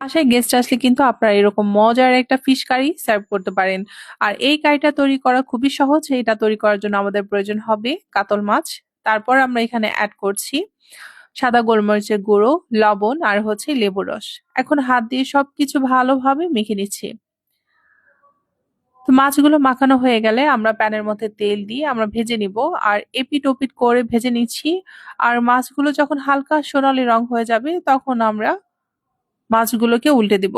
বাসায় গেস্ট আসলে কিন্তু আপনারা এরকম মজার একটা ফিশ কারি সার্ভ করতে পারেন। আর এই কারিটা তৈরি করা খুবই সহজ, এটা তৈরি করার জন্য আমাদের প্রয়োজন হবে কাতল মাছ। তারপর আমরা এখানে অ্যাড করছি সাদা গোলমরিচের গুঁড়ো, লবণ আর হচ্ছে লেবু রস। এখন হাত দিয়ে সবকিছু ভালোভাবে মেখে নিচ্ছি। তো মাছগুলো মাখানো হয়ে গেলে আমরা প্যানের মধ্যে তেল দিয়ে আমরা ভেজে নিব। আর এপিট ওপিট করে ভেজে নিচ্ছি। আর মাছগুলো যখন হালকা সোনালি রং হয়ে যাবে, তখন আমরা মাছগুলোকে উল্টে দিব।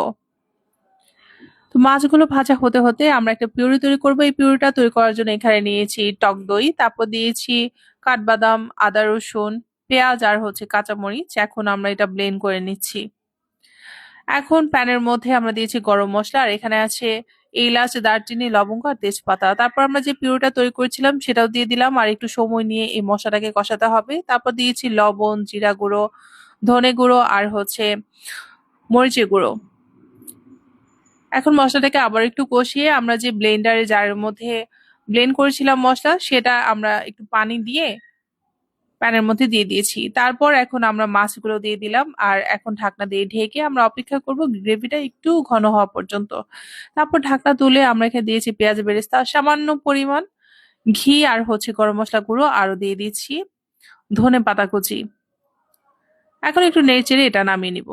তো মাছগুলো ভাজা হতে হতে আমরা একটা পিউরি তৈরি করব। এই পিউরিটা তৈরি করার জন্য এখানে নিয়েছি টক দই, তারপর দিয়েছি কাঠবাদাম, আদা রসুন, পেঁয়াজ আর হচ্ছে কাঁচামরিচ। এখন আমরা এটা ব্লেন্ড করে নিচ্ছি। এখন প্যানের মধ্যে আমরা দিয়েছি গরম মশলা আর এখানে আছে এলাচ, দারচিনি, লবঙ্গ আর তেজপাতা। তারপর আমরা যে পিউরিটা তৈরি করেছিলাম সেটাও দিয়ে দিলাম আর একটু সময় নিয়ে এই মশলাটাকে কষাতে হবে। তারপর দিয়েছি লবণ, জিরা গুঁড়ো, ধনে গুঁড়ো আর হচ্ছে মরিচের গুঁড়ো। এখন মশলাটাকে আবার একটু কষিয়ে আমরা যে ব্লেন্ডারে জারের মধ্যে ব্লেন্ড করেছিলাম মশলা, সেটা আমরা একটু পানি দিয়ে প্যানের মধ্যে দিয়ে দিয়েছি। তারপর এখন আমরা মাছগুলো দিয়ে দিলাম আর এখন ঢাকনা দিয়ে ঢেকে আমরা অপেক্ষা করব গ্রেভিটা একটু ঘন হওয়া পর্যন্ত। তারপর ঢাকনা তুলে আমরা এখানে দিয়েছি পেঁয়াজ বেরেস্তা, সামান্য পরিমাণ ঘি আর হচ্ছে গরম মশলা গুঁড়ো আরও দিয়ে দিচ্ছি। ধনে পাতা কুচি। এখন একটু নেড়ে চেড়ে এটা নামিয়ে নিব।